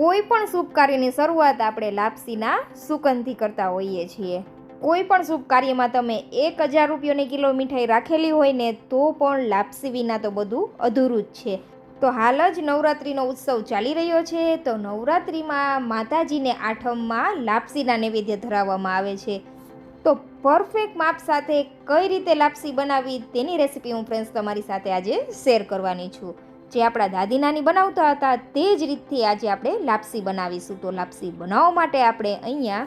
કોઈ પણ શુભ કાર્યની શરૂઆત આપણે લાપસીના સુગંધથી કરતા હોઈએ છીએ. કોઈ પણ શુભ કાર્યમાં તમે એક હજાર રૂપિયાની કિલો મીઠાઈ રાખેલી હોય ને તો પણ લાપસી વિના તો બધું અધૂરું જ છે. તો હાલ જ નવરાત્રિનો ઉત્સવ ચાલી રહ્યો છે, તો નવરાત્રિમાં માતાજીને આઠમમાં લાપસીના નૈવેદ્ય ધરાવવામાં આવે છે. તો પરફેક્ટ માપ સાથે કઈ રીતે લાપસી બનાવવી તેની રેસીપી હું ફ્રેન્ડ્સ તમારી સાથે આજે શેર કરવાની છું. જે આપણા દાદી નાની બનાવતા હતા તે જ રીતથી આજે આપણે લાપસી બનાવીશું. તો લાપસી બનાવવા માટે આપણે અહીંયા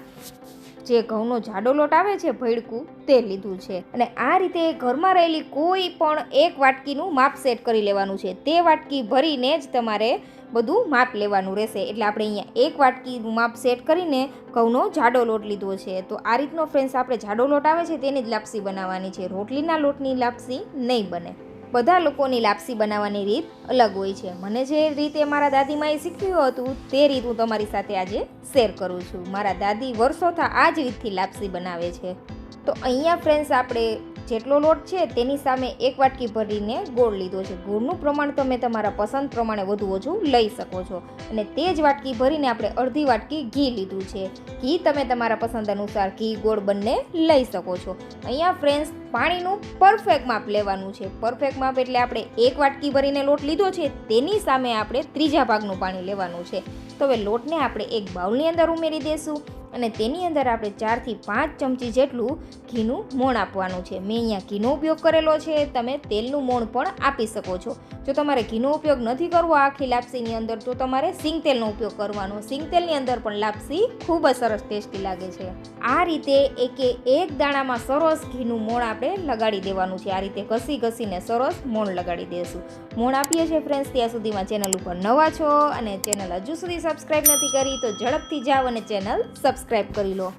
જે ઘઉંનો જાડો લોટ આવે છે ભેડકું તે લીધું છે. અને આ રીતે ઘરમાં રહેલી કોઈ પણ એક વાટકીનું માપ સેટ કરી લેવાનું છે. તે વાટકી ભરીને જ તમારે બધું માપ લેવાનું રહેશે. એટલે આપણે અહીંયા એક વાટકીનું માપ સેટ કરીને ઘઉંનો જાડો લોટ લીધો છે. તો આ રીતનો ફ્રેન્ડ્સ, આપણે જાડો લોટ આવે છે તેની જ લાપસી બનાવવાની છે. રોટલીના લોટની લાપસી નહીં બને. બધા લોકોની લાપસી બનાવવાની રીત અલગ હોય છે. મને જે રીતે મારા દાદીમાએ શીખ્યું હતું, તે રીત હું તમારી સાથે આજે શેર કરું છું. મારા દાદી વર્ષોથી આ જ રીતથી લાપસી બનાવે છે. તો અહીંયા ફ્રેન્ડ્સ આપણે જેટલો લોટ છે તેની સામે એક વાટકી ભરીને ગોળ લીધો છે. ગોળનું પ્રમાણ તમે તમારા પસંદ પ્રમાણે વધુ ઓછું લઈ શકો છો. અને તે જ વાટકી ભરીને આપણે અડધી વાટકી ઘી લીધું છે. ઘી તમે તમારા પસંદ અનુસાર ઘી, ગોળ બંને લઈ શકો છો. અહીંયા ફ્રેન્ડ્સ પાણીનું પરફેક્ટ માપ લેવાનું છે. પરફેક્ટ માપ એટલે આપણે એક વાટકી ભરીને લોટ લીધો છે, તેની સામે આપણે ત્રીજા ભાગનું પાણી લેવાનું છે. તો હવે લોટને આપણે એક બાઉલની અંદર ઉમેરી દઈશું અને તેની અંદર આપણે ચારથી પાંચ ચમચી જેટલું ઘીનું મોણ આપવાનું છે. મેં અહીંયા ઘીનો ઉપયોગ કરેલો છે. તમે તેલનું મોણ પણ આપી શકો છો. જો તમારે ઘીનો ઉપયોગ નથી કરવો આખી લાપસીની અંદર, તો તમારે સિંગ તેલનો ઉપયોગ કરવાનો. સિંગ તેલની અંદર પણ લાપસી ખૂબ જ સરસ ટેસ્ટી લાગે છે. આ રીતે એકે એક દાણામાં સરસ ઘીનું મોણ આપણે લગાડી દેવાનું છે. આ રીતે ઘસી ઘસીને સરસ મોણ લગાડી દઈશું મોણ આપીએ છીએ ફ્રેન્ડ્સ ત્યાં સુધીમાં ચેનલ ઉપર નવા છો અને ચેનલ હજુ સુધી સબસ્ક્રાઈબ નથી કરી, તો ઝડપથી જાઓ અને ચેનલ સબસ્ક્રાઈબ કરી લો.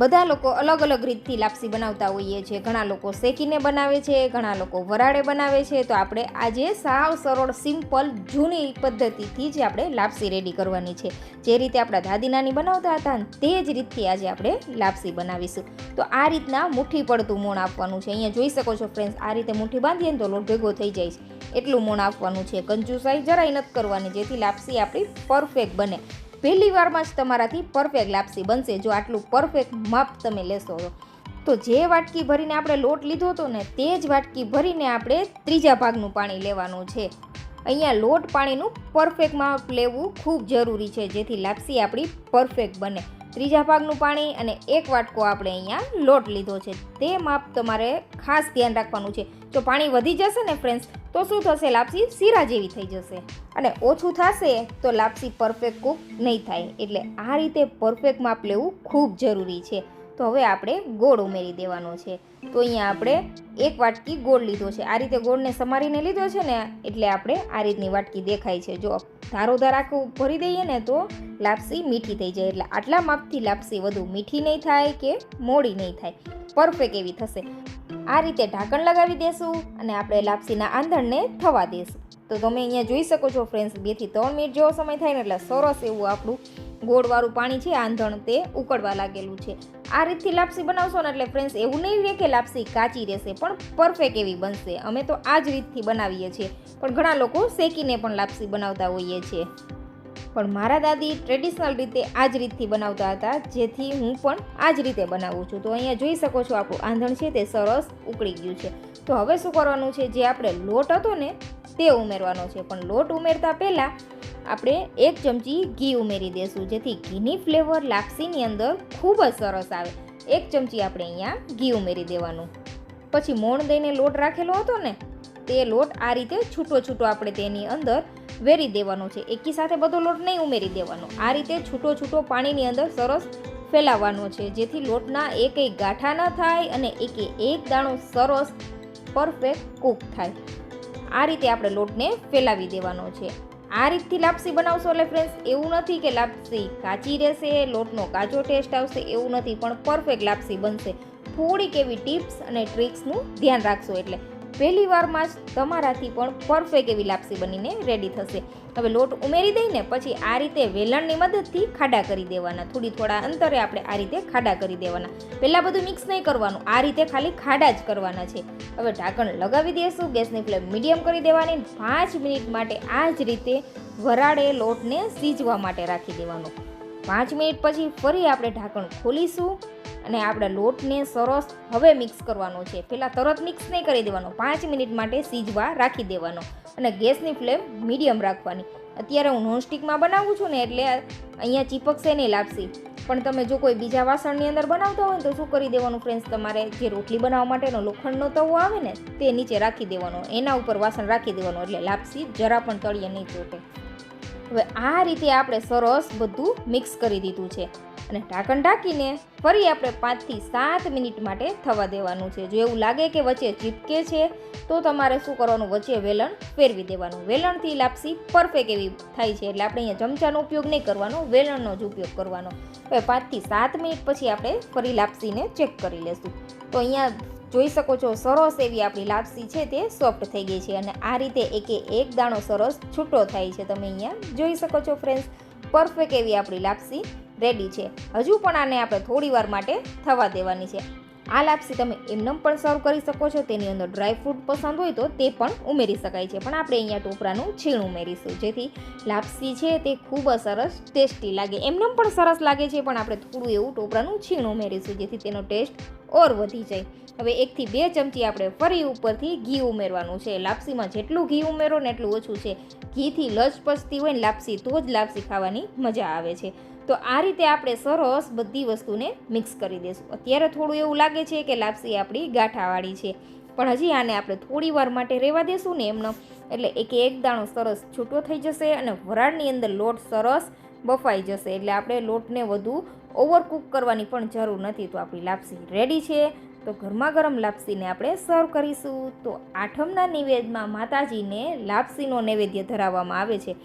બધા લોકો અલગ અલગ રીતથી લાપસી બનાવતા હોઈએ છીએ. ઘણા લોકો શેકીને બનાવે છે, ઘણા લોકો વરાળે બનાવે છે. તો આપણે આજે સાવ સરળ, સિમ્પલ, જૂની પદ્ધતિથી જ આપણે લાપસી રેડી કરવાની છે. જે રીતે આપણા દાદી નાની બનાવતા હતા તે જ રીતથી આજે આપણે લાપસી બનાવીશું. તો આ રીતના મુઠ્ઠી પડતું મોણ આપવાનું છે. અહીંયા જોઈ શકો છો ફ્રેન્ડ્સ આ રીતે મુઠ્ઠી બાંધીએ ને તો લોટ ભેગો થઈ જાય છે. એટલું મોણ આપવાનું છે. કંજુસાઈ જરાય નથી કરવાની, જેથી લાપસી આપણી પરફેક્ટ બને. પહેલી વારમાં જ તમારાથી પરફેક્ટ લાપસી બનશે જો આટલું પરફેક્ટ માપ તમે લેશો તો. તો જે વાટકી ભરીને આપણે લોટ લીધો હતો ને, તે જ વાટકી ભરીને આપણે ત્રીજા ભાગનું પાણી લેવાનું છે અહીંયા લોટ પાણીનું પરફેક્ટ માપ લેવું ખૂબ જરૂરી છે, જેથી લાપસી આપણી પરફેક્ટ બને ત્રીજા ભાગનું પાણી અને એક વાટકો આપણે અહીંયા લોટ લીધો છે. તે માપ તમારે ખાસ ધ્યાન રાખવાનું છે. જો પાણી વધી જશે ને ફ્રેન્ડ્સ તો શું થશે? લાપસી શીરા જેવી થઈ જશે. અને ઓછું થશે તો લાપસી પરફેક્ટ કૂક નહીં થાય. એટલે આ રીતે પરફેક્ટ માપ લેવું ખૂબ જરૂરી છે. તો હવે આપણે ગોળ ઉમેરી દેવાનો છે. તો અહીંયા આપણે એક વાટકી ગોળ લીધો છે. આ રીતે ગોળને સમારીને લીધો છે ને, એટલે આપણે આ રીતની વાટકી દેખાય છે. જો ધારોધાર આખું ભરી દઈએ ને તો લાપસી મીઠી થઈ જાય. એટલે આટલા માપથી લાપસી વધુ મીઠી નહીં થાય કે મોડી નહીં થાય. પરફેક્ટ એવી થશે. આ રીતે ઢાંકણ લગાવી દેશું અને આપણે લાપસીના આંધણને થવા દેશું. તો તમે અહીંયા જોઈ શકો છો ફ્રેન્ડ્સ બેથી ત્રણ મિનિટ જેવો સમય થાય ને, એટલે સરસ એવું આપણું ગોળવાળું પાણી છે, આંધણ તે ઉકળવા લાગેલું છે. આ રીતથી લાપસી બનાવશો ને એટલે ફ્રેન્ડ્સ એવું નહીં રહે કે લાપસી કાચી રહેશે, પણ પરફેક્ટ એવી બનશે. અમે તો આ જ રીતથી બનાવીએ છીએ. પણ ઘણા લોકો શેકીને પણ લાપસી બનાવતા હોઈએ છીએ. પણ મારા દાદી ટ્રેડિશનલ રીતે આ જ રીતથી બનાવતા હતા, જેથી હું પણ આ જ રીતે બનાવું છું. તો અહીંયા જોઈ શકો છો, આપણું આંધણ છે તે સરસ ઉકળી ગયું છે. તો હવે શું કરવાનું છે, જે આપણે લોટ હતો ને, તે ઉમેરવાનો છે. પણ લોટ ઉમેરતા પહેલાં આપણે એક ચમચી ઘી ઉમેરી દઈશું જેથી ઘીની ફ્લેવર લાપસીની અંદર ખૂબ જ સરસ આવે. એક ચમચી આપણે અહીંયા ઘી ઉમેરી દેવાનું. પછી મોણ દઈને લોટ રાખેલો હતો ને, તે લોટ આ રીતે છૂટો છૂટો આપણે તેની અંદર વેરી દેવાનો છે. એકી સાથે બધો લોટ નહીં ઉમેરી દેવાનો. આ રીતે છૂટો છૂટો પાણીની અંદર સરસ ફેલાવવાનો છે, જેથી લોટના એક એક ગાંઠા ન થાય અને એકે એક દાણો સરસ, પરફેક્ટ કૂક થાય. આ રીતે આપણે લોટને ફેલાવી દેવાનો છે. આ રીતથી લાપસી બનાવશો એટલે ફ્રેન્ડ્સ એવું નથી કે લાપસી કાચી રહેશે, લોટનો કાચો ટેસ્ટ આવશે, એવું નથી, પણ પરફેક્ટ લાપસી બનશે. થોડીક એવી ટિપ્સ અને ટ્રિક્સનું ધ્યાન રાખશો એટલે. પહેલી વારમાં જ તમારાથી પણ પરફેક્ટ એવી લાપસી બનીને રેડી થશે. હવે લોટ ઉમેરી દઈને પછી આ રીતે વેલણની મદદથી ખાડા કરી દેવાના. થોડી થોડા અંતરે આપણે આ રીતે ખાડા કરી દેવાના. પહેલાં બધું મિક્સ નહીં કરવાનું. આ રીતે ખાલી ખાડા જ કરવાના છે. હવે ઢાંકણ લગાવી દઈશું ગેસની ફ્લેમ મીડિયમ કરી દેવાની. પાંચ મિનિટ માટે આ જ રીતે વરાળે લોટને સીજવા માટે રાખી દેવાનો. પાંચ મિનિટ પછી ફરી આપણે ઢાંકણ ખોલીશું અને આપણે લોટને સરસ હવે મિક્સ કરવાનો છે. પહેલાં તરત મિક્સ નહીં કરી દેવાનો, પાંચ મિનિટ માટે સીજવા રાખી દેવાનો અને ગેસની ફ્લેમ મીડિયમ રાખવાની. અત્યારે હું નોનસ્ટિકમાં બનાવું છું ને એટલે અહીંયા ચીપકશે નહીં લાપસી પણ તમે જો કોઈ બીજા વાસણની અંદર બનાવતા હોય તો શું કરી દેવાનું ફ્રેન્ડ્સ તમારે જે રોટલી બનાવવા માટેનો લોખંડનો તવો આવે ને તે નીચે રાખી દેવાનો. એના ઉપર વાસણ રાખી દેવાનું એટલે લાપસી જરા પણ તળીએ નહીં ચોટે. હવે આ રીતે આપણે સરસ બધું મિક્સ કરી દીધું છે. અને ઢાંકણ ઢાંકીને ફરી આપણે પાંચથી સાત મિનિટ માટે થવા દેવાનું છે. જો એવું લાગે કે વચ્ચે ચીપકે છે, તો તમારે શું કરવાનું? વચ્ચે વેલણ ફેરવી દેવાનું. વેલણથી લાપસી પરફેક્ટ એવી થાય છે. એટલે આપણે અહીંયા ચમચાનો ઉપયોગ નહીં કરવાનો, વેલણનો જ ઉપયોગ કરવાનો. હવે પાંચથી સાત મિનિટ પછી આપણે ફરી લાપસીને ચેક કરી લેશું. તો અહીંયા જોઈ શકો છો, સરસ એવી આપણી લાપસી છે તે સોફ્ટ થઈ ગઈ છે અને આ રીતે એકે એક દાણો સરસ છૂટો થાય છે તમે અહીંયા જોઈ શકો છો ફ્રેન્ડ્સ. પરફેક્ટ એવી આપણી લાપસી રેડી છે. હજુ પણ આને આપણે થોડી વાર માટે થવા દેવાની છે. આ લાપસી તમે એમનેમ પણ સર્વ કરી શકો છો. તેની અંદર ડ્રાય ફ્રૂટ પસંદ હોય તો તે પણ ઉમેરી શકાય છે. પણ આપણે અહીંયા ટોપરાનું છીણ ઉમેરીશું. જેથી લાપસી છે તે ખૂબ જ સરસ ટેસ્ટી લાગે. એમનેમ પણ સરસ લાગે છે, પણ આપણે થોડું એવું ટોપરાનું છીણ ઉમેરીશું, જેથી તેનો ટેસ્ટ ઓર વધી જાય. હવે એકથી બે ચમચી આપણે ફરી ઉપરથી ઘી ઉમેરવાનું છે. લાપસીમાં જેટલું ઘી ઉમેરો ને એટલું ઓછું છે. ઘીથી લચપચતી હોય ને લાપસી, તો જ લાપસી ખાવાની મજા આવે છે. તો આ રીતે આપણે સરસ બધી વસ્તુને મિક્સ કરી દઈશું અત્યારે થોડું એવું લાગે છે કે લાપસી આપણી ગાંઠાવાળી છે. પણ હજી આને આપણે થોડી વાર માટે રહેવા દેશું ને એમનો. એટલે એક એક દાણો સરસ છૂટો થઈ જશે અને વરાળની અંદર લોટ સરસ બફાઈ જશે. એટલે આપણે લોટને વધુ ઓવરકુક કરવાની પણ જરૂર નથી. તો આપણી લાપસી રેડી છે. તો ગરમા ગરમ લાપસીને આપણે સર્વ કરીશું. તો આઠમના નિવેદમાં માતાજીને લાપસીનો નૈવેદ્ય ધરાવવામાં આવે છે.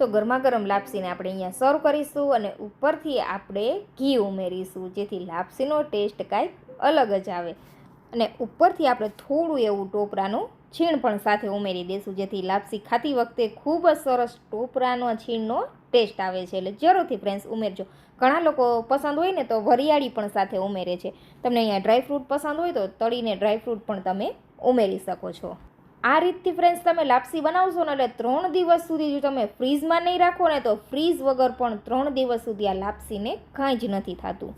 તો ગરમા ગરમ લાપસીને આપણે અહીંયા સર્વ કરીશું અને ઉપરથી આપણે ઘી ઉમેરીશું, જેથી લાપસીનો ટેસ્ટ કાંઈક અલગ જ આવે. અને ઉપરથી આપણે થોડું એવું ટોપરાનું છીણ પણ સાથે ઉમેરી દઈશું, જેથી લાપસી ખાતી વખતે ખૂબ જ સરસ ટોપરાનો છીણનો ટેસ્ટ આવે છે. એટલે જરૂરથી ફ્રેન્ડ્સ ઉમેરજો. ઘણા લોકો પસંદ હોય ને તો વરિયાળી પણ સાથે ઉમેરે છે. તમને અહીંયા ડ્રાયફ્રૂટ પસંદ હોય તો તળીને ડ્રાયફ્રૂટ પણ તમે ઉમેરી શકો છો. આ રીતથી ફ્રેન્ડ્સ તમે લાપસી બનાવશો ને એટલે ત્રણ દિવસ સુધી જો તમે ફ્રીઝમાં નહીં રાખો ને તો ફ્રીઝ વગર પણ ત્રણ દિવસ સુધી આ લાપસીને કાંઈ જ નથી થતું.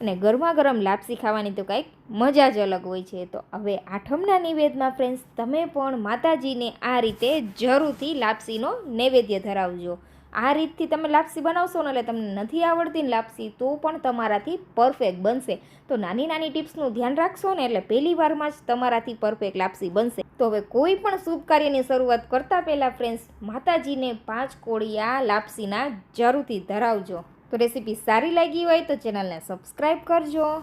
અને ગરમા ગરમ લાપસી ખાવાની તો કંઈક મજા જ અલગ હોય છે. તો હવે આઠમના નિવેદમાં ફ્રેન્ડ્સ તમે પણ માતાજીને આ રીતે જરૂરથી લાપસીનો નૈવેદ્ય ધરાવજો. આ રીતથી તમે લાપસી બનાવશો ને એટલે તમને નથી આવડતી લાપસી, તો પણ તમારાથી પરફેક્ટ બનશે. તો નાની નાની ટિપ્સનું ધ્યાન રાખશો ને એટલે પહેલી વારમાં જ તમારાથી પરફેક્ટ લાપસી બનશે. તો હવે કોઈ પણ શુભ કાર્યની શરૂઆત કરતાં પહેલાં ફ્રેન્ડ્સ માતાજીને પાંચ કોળિયા લાપસીના જરૂરથી ધરાવજો. તો રેસીપી સારી લાગી હોય તો ચેનલને સબસ્ક્રાઈબ કરજો.